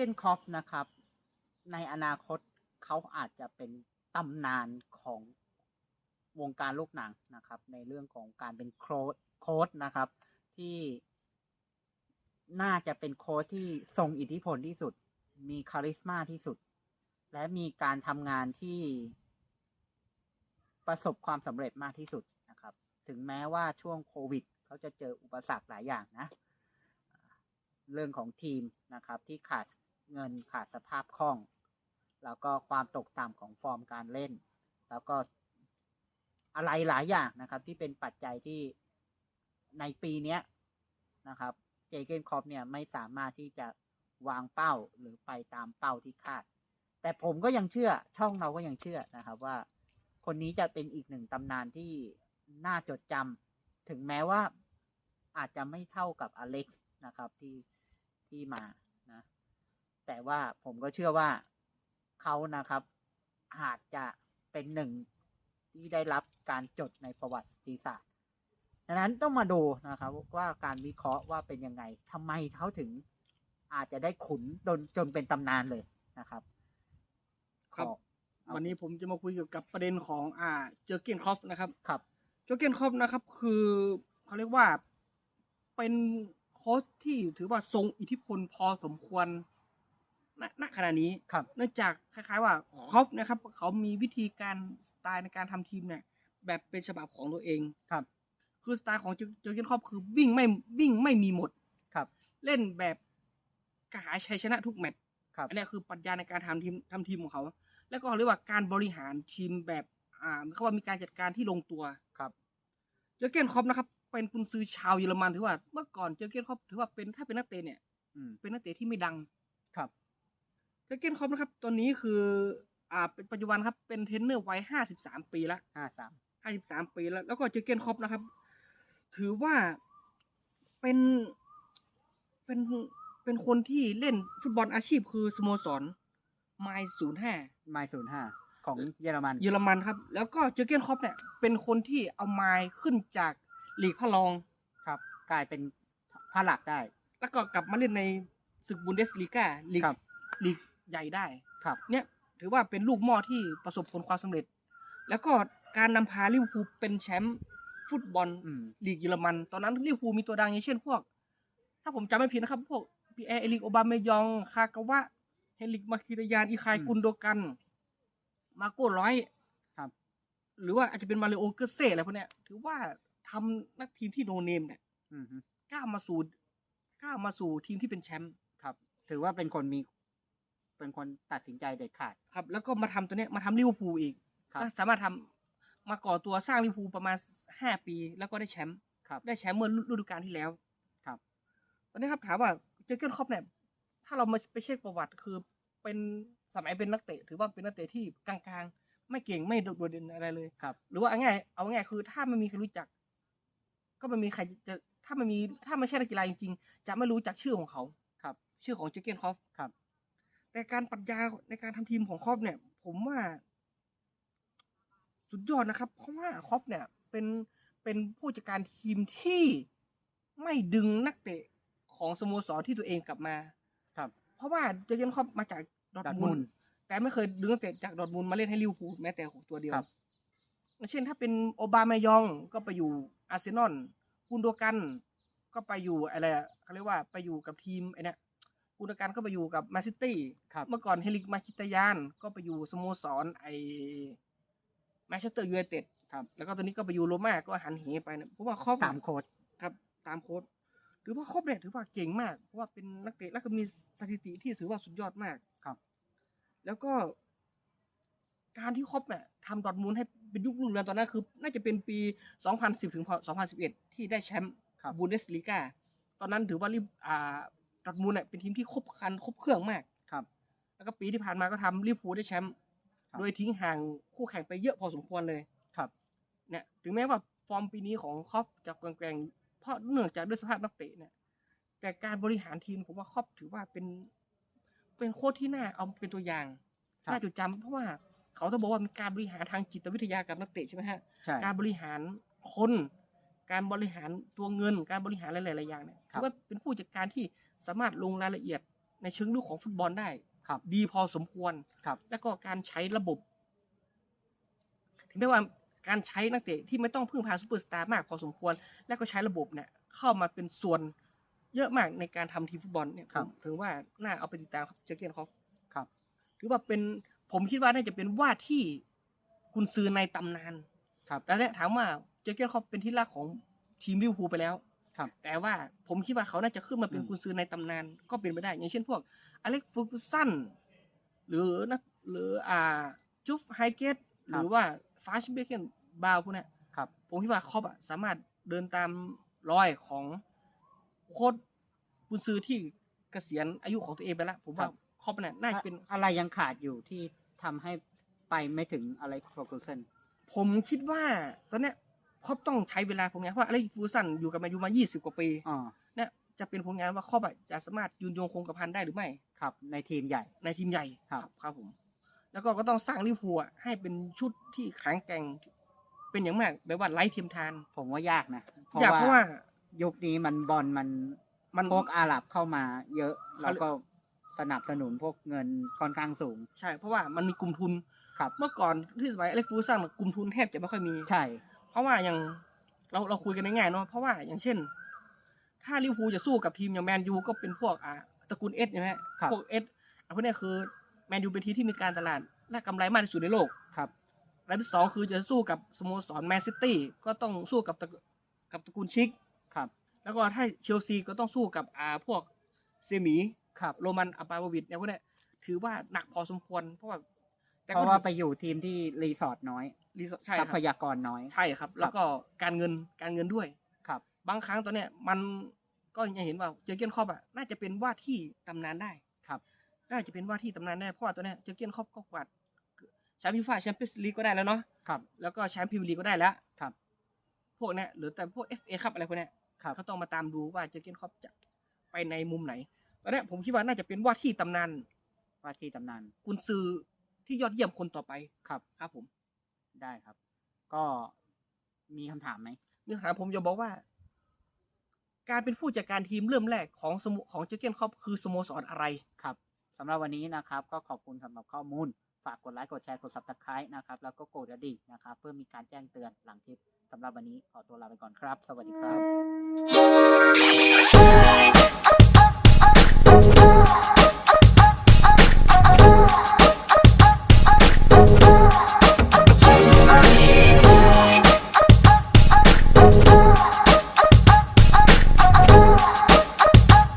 เกนคอปนะครับ ในอนาคตเขาอาจจะเป็นตำนานของวงการลูกหนังนะครับ ในเรื่องของการเป็นโค้ชโค้ชนะครับ ที่น่าจะเป็นโค้ชที่ทรงอิทธิพลที่สุด มีคาริสมาที่สุด และมีการทำงานที่ประสบความสำเร็จมากที่สุดนะครับ ถึงแม้ว่าช่วงโควิด เขาจะเจออุปสรรคหลายอย่างนะ เรื่องของทีมนะครับที่ขาด เงินขาดสภาพคล่อง แล้วก็ความตกต่ำของฟอร์มการเล่น แล้วก็อะไรหลายอย่างนะครับ ที่เป็นปัจจัยที่ในปีนี้นะครับเจเกนคอปเนี่ยไม่สามารถที่จะวางเป้าหรือไปตามเป้าที่คาด แต่ผมก็ยังเชื่อช่องเราก็ยังเชื่อนะครับว่า คนนี้จะเป็นอีกหนึ่งตำนานที่น่าจดจำถึงแม้ว่าอาจจะไม่เท่ากับอเล็กซ์นะครับที่ที่มา แต่ว่าผมก็เชื่อว่าเขานะครับ อาจจะเป็นหนึ่งที่ได้รับการจดในประวัติศาสตร์ดังนั้นต้องมาดูนะครับ ว่าการวิเคราะห์ว่าเป็นยังไงทำไมเขาถึงอาจจะได้ขุนจนจนเป็นตำนานเลยนะครับ ครับขอเอาวันนี้ผมจะมาคุยเกี่ยวกับประเด็นของอ่าเจอร์เกนครอฟนะครับครับเจอร์เกนครอฟนะครับ คือเขาเรียกว่าเป็นโค้ชที่ถือว่าทรงอิทธิพลพอสมควร ณณขณะนี้ครับ เนื่องจากคล้ายๆว่าครอฟนะครับเขามีวิธีการสไตล์ในการทำทีมเนี่ย แบบเป็นฉบับของตัวเองครับ คือสไตล์ของเจอเจอร์เกนครอฟคือวิ่งไม่วิ่งไม่มีหมดครับ เล่นแบบกระหายชัยชนะทุกแมตช์ครับอันนี้คือปรัชญาในการทำทีมทำทีมของเขา แล้วก็เรียกว่าการบริหารทีมแบบอ่าเขาว่ามีการจัดการที่ลงตัวครับเจอร์เกนครอปนะครับเป็นกุนซือชาวเยอรมันถือว่าเมื่อก่อนเจอร์เกนครอปถือว่าเป็นถ้าเป็นนักเตะเนี่ยอืมเป็นนักเตะที่ไม่ดังครับ เจอร์เกนครอปนะครับตอนนี้คือ อ่าเป็นปัจจุบันครับ เป็นเทรนเนอร์วัยห้าสิบสามปีแล้วห้าสามห้าสิบสามปีแล้ว แล้วก็เจอร์เกนครอปนะครับ ถือว่าเป็นเป็นเป็นคนที่เล่นฟุตบอลอาชีพคือสโมสรไมล์ศูนย์ห้าไมล์ศูนย์ห้าของเยอรมัน เยอรมันครับ แล้วก็เจอร์เกนครอปเนี่ย เป็นคนที่เอาไมล์ขึ้นจากลีกพระรองครับ กลายเป็นพระหลักได้ แล้วก็กลับมาเล่นในศึกบุนเดสลีกาลีกครับลีก ใหญ่ได้ครับ เนี่ยถือว่าเป็นลูกหม้อที่ประสบผลความสำเร็จ แล้วก็การนำพาลิเวอร์พูลเป็นแชมป์ฟุตบอลอืมลีกเยอรมัน ตอนนั้นลิเวอร์พูลมีตัวดังอย่างเช่นพวก ถ้าผมจำไม่ผิดนะครับ พวกปีแอร์เอลิกโอบาเมยอง คากาวะ เฮลิกมาคิรยาน อีคายอืมกุนโดกัน มาโก้ร้อยครับ หรือว่าอาจจะเป็นมาริโอเกอร์เซ่อะไรพวกเนี้ย ถือว่าทำนักทีมที่โนเนมเนี่ยอืมฮึก้าวมาสู่ก้าวมาสู่ทีมที่เป็นแชมป์ครับ ถือว่าเป็นคนมี เป็นคนตัดสินใจเด็ดขาด ครับ แล้วก็มาทำตัวเนี้ยมาทำลิเวอร์พูลอีกครับก็สามารถทำมาก่อตัวสร้างลิเวอร์พูลประมาณห้าปี แล้วก็ได้แชมป์ครับได้แชมป์เมื่อฤดูกาลที่แล้ว ครับตอนนี้ครับถามว่าเจอร์เกนครอปเนี่ยถ้าเรามาไปเช็คประวัติคือเป็นสมัยเป็นนักเตะ ถือว่าเป็นนักเตะที่กลางๆ ไม่เก่งไม่โดดเด่นอะไรเลยครับ หรือว่าเอาง่ายเอาง่ายคือถ้าไม่มีใครรู้จัก ก็ไม่มีใครจะถ้าไม่มีถ้าไม่ใช่นักกีฬาจริงๆ จะไม่รู้จักชื่อของเขาครับ ชื่อของเจอร์เกนครอปครับ แต่การปรัชญาในการทำทีมของครอปเนี่ย ผมว่า สุดยอดนะครับ เพราะว่าครอปเนี่ย เป็นเป็นผู้จัดการทีมที่ไม่ดึงนักเตะของสโมสรที่ตัวเองกลับมา ครับ เพราะว่าเจอร์เกนครอปมาจากดอร์ทมุนด์แต่ไม่เคยดึงนักเตะจากดอร์ทมุนด์มาเล่นให้ลิเวอร์พูลแม้แต่ตัวเดียวครับเช่นถ้าเป็นโอบามายองก็ไปอยู่อาร์เซนอลกุนโดกัน ก็ไปอยู่อะไรอะเขาเรียกว่าไปอยู่กับทีมไอ้เนี่ย กุนโดกันก็ไปอยู่กับแมนซิตี้ครับ เมื่อก่อนเฮลิกมาคิตายานก็ไปอยู่สโมสรไอแมนเชสเตอร์ยูไนเต็ดครับ แล้วก็ตอนนี้ก็ไปอยู่โรม่าก็หันเหไปเนี่ยเพราะว่าครอบตามโค้ดครับ ตามโค้ดถือว่าครบเนี่ยถือว่าเก่งมาก เพราะว่าเป็นนักเตะแล้วก็มีสถิติที่ถือว่าสุดยอดมากครับ แล้วก็ การที่ครบเนี่ยทำดอร์ทมุนด์ให้เป็นยุครุ่งเรืองตอนนั้นคือ น่าจะเป็นปี 2010 ถึง 2011 ที่ได้แชมป์ครับบูนเดสลีกาตอนนั้นถือว่าลิอ่า ดอร์ทมุนด์เนี่ยเป็นทีมที่ครบครันครบเครื่องมากครับ แล้วก็ปีที่ผ่านมาก็ทำลิเวอร์พูลได้แชมป์ครับโดยทิ้งห่างคู่แข่งไปเยอะพอสมควรเลยครับเนี่ยถึงแม้ว่าฟอร์มปีนี้ของครอปจะแกร่งๆเพราะเนื่องจากด้วยสภาพนักเตะเนี่ย แต่การบริหารทีมผมว่าครอปถือว่าเป็น เป็นโค้ชที่น่าเอาเป็นตัวอย่างครับน่าจดจำเพราะว่าเขาต้องบอกว่ามีการบริหารทางจิตวิทยากับนักเตะใช่ไหมฮะใช่การบริหารคน การบริหารตัวเงิน การบริหารหลายๆอย่างเนี่ยครัถืบอว่าเป็นผู้จัดการที่ สามารถลงรายละเอียดในเชิงลึกของฟุตบอลได้ครับดีพอสมควรครับ แล้วก็การใช้ระบบ ถึงได้ว่าการใช้นักเตะที่ไม่ต้องพึ่งพาซูเปอร์สตาร์มากพอสมควร แล้วก็ใช้ระบบเนี่ยเข้ามาเป็นส่วนเยอะมากในการทำทีมฟุตบอลเนี่ยครับผมถือว่าน่าเอาไปติดตามครับเจอร์เกนคอฟครับถือว่าเป็นผมคิดว่าน่าจะเป็นว่าที่คุณซื้อในตำนาน ครับแต่เนี่ยถามว่าเจอร์เกนคอฟเป็นที่รักของทีมลิเวอร์พูลไปแล้ว ครับแต่ว่าผมคิดว่าเขาน่าจะขึ้นมาเป็นอืมกุนซือในตำนานก็เป็นไปได้ อย่างเช่นพวกอเล็กฟูกุสันหรือนะหรืออ่าจุฟไฮเกตหรือว่าฟาชเบเกนบาวพวกเนี้ยครับผมคิดว่าครอปอะสามารถเดินตามรอยของโค้ดกุนซือที่เกษียณอายุของตัวเองไปแล้วผมว่าครับครอปเนี่ยน่าจะเป็นอะไรยังขาดอยู่ที่ทำให้ไปไม่ถึงอะไรโครกูเซนผมคิดว่าตอนเนี้ย ครอปต้องใช้เวลาผมไงเพราะอเล็กฟูกุสันอยู่กับแมนยูมา 20 กว่าปีอ๋อเนี่ยจะเป็นผลงานว่าครอปอะจะสามารถยืนยงคงกระพันได้หรือไม่ ครับ ในทีมใหญ่ ในทีมใหญ่ครับ ครับผม แล้วก็ก็ต้องสร้างลิเวอร์พูลอะให้เป็นชุดที่แข็งแกร่งเป็นอย่างมากแบบว่าไร้เทียมทานผมว่ายากนะอยากเพราะว่ายุคนี้มันบอลมันมัน พวกอาหรับเข้ามาเยอะ เขา แล้วก็สนับสนุนพวกเงินค่อนข้างสูง ใช่ เพราะว่ามันมีกลุ่มทุน ครับ เมื่อก่อนที่สมัยอเล็กฟูซันกลุ่มทุนแทบจะไม่ค่อยมี ใช่เพ ราะว่าอย่างเราเราคุยกันง่ายๆเนาะเพราะว่าอย่างเช่น ถ้าลิเวอร์พูลจะสู้กับทีมอย่างแมนยูก็เป็นพวกอ่าตระกูลเอสใช่ไหมครับพวกเอสพวกเนี้ยคือแมนยูเป็นทีมที่มีการตลาดและกำไรมากที่สุดในโลกครับรายที่สองคือจะสู้กับสโมสรแมนซิตี้ก็ต้องสู้กับตระกับตระกูลชิกครับ แล้วก็ถ้าเชลซีก็ต้องสู้กับอ่าพวกเซมิครับโรมันอับราโมวิชเนี่ยพวกเนี้ยถือว่าหนักพอสมควรเพราะว่า แต่เพก็ราะว่าไปอยู่ทีมที่รีสอร์ทน้อย รีสอร์ทใช่ทรัคพรับยากรน้อย ใช่ครับ แล้วก็การเงินการเงินด้วยครับ บางครั้งตัวเนี้ยมันก็ยังเห็นว่าเจอร์เกนครอปอะน่าจะเป็นว่าที่ตำนานได้ ครับ น่าจะเป็นว่าที่ตำนานได้เพราะว่าตัวเนี้ยเจอร์เกนครอปก็กวาดแชมป์ฟีฟ่าแชมเปี้ยนส์ลีกก็ได้แล้วเนาะครับ แล้วก็แชมป์พรีเมียร์ลีกก็ได้แล้วครับ พวกเนี้ยหรือแต่พวก FA ครับอะไรพวกเนี้ยครับก็ต้องมาตามดูว่าเจอร์เกนครอปจะไปในมุมไหนตอนเนี้ยผมคิดว่าน่าจะเป็นว่าที่ตำนานว่าที่ตำนานกุนซือ ที่ยอดเยี่ยมคนต่อไปครับ ครับ ผมได้ครับ ก็มีคำถามไหมเนื้อหาผมจะบอกว่า การเป็นผู้จัดการทีมเริ่มแรกของสโมของเจอร์เกนครอปคือสโมสรอะไร ครับสำหรับวันนี้นะครับ ก็ขอบคุณสำหรับข้อมูล ฝากกดไลค์กดแชร์กด subscribe นะครับ แล้วก็กดกระดิ่งนะครับ เพื่อมีการแจ้งเตือนหลังคลิปสำหรับวันนี้ขอตัวลาไปก่อนครับ สวัสดีครับ